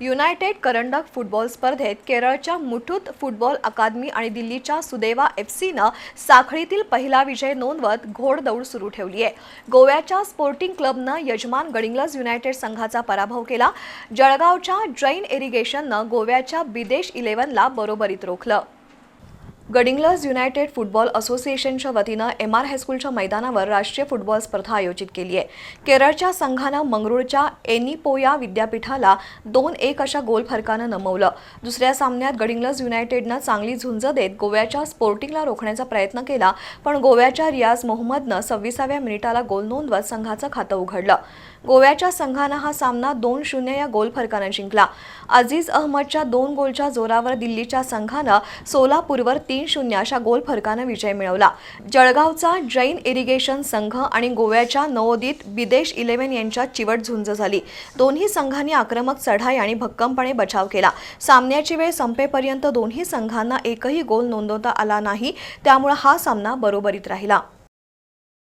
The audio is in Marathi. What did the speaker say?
युनायटेड करंडक फुटबॉल स्पर्धेत केरळच्या मुठूत फुटबॉल अकादमी आणि दिल्लीच्या सुदैवा एफ सीनं साखळीतील पहिला विजय नोंदवत घोडदौड सुरू ठेवली आहे. गोव्याच्या स्पोर्टिंग क्लबनं यजमान गडिंग्लज युनायटेड संघाचा पराभव केला. जळगावच्या जैन इरिगेशननं गोव्याच्या बिदेश इलेव्हनला बरोबरीत रोखलं. गडिंग्लज युनायटेड फुटबॉल असोसिएशनच्या वतीनं एम आर हायस्कूलच्या मैदानावर राष्ट्रीय फुटबॉल स्पर्धा आयोजित केली आहे. केरळच्या संघानं मंगळूरच्या एनिपोया विद्यापीठाला दोन एक अशा गोल फरकानं नमवलं. दुसऱ्या सामन्यात गडिंग्लज युनायटेडनं चांगली झुंज देत गोव्याच्या स्पोर्टिंगला रोखण्याचा प्रयत्न केला पण गोव्याच्या रियाज मोहम्मदनं सव्वीसाव्या मिनिटाला गोल नोंदवत संघाचं खातं उघडलं. गोव्याच्या संघानं हा सामना दोन शून्य या गोल फरकानं जिंकला. अजीज अहमदच्या दोन गोलच्या जोरावर दिल्लीच्या संघानं सोलापूरवर तीन शून्य अशा गोल फरकानं विजय मिळवला. जळगावचा जैन इरिगेशन संघ आणि गोव्याच्या नवोदित बिदेश इलेव्हन यांच्यात चिवट झुंज झाली. दोन्ही संघांनी आक्रमक चढाई आणि भक्कमपणे बचाव केला. सामन्याची वेळ संपेपर्यंत दोन्ही संघांना एकही गोल नोंदवता आला नाही. त्यामुळे हा सामना बरोबरीत राहिला.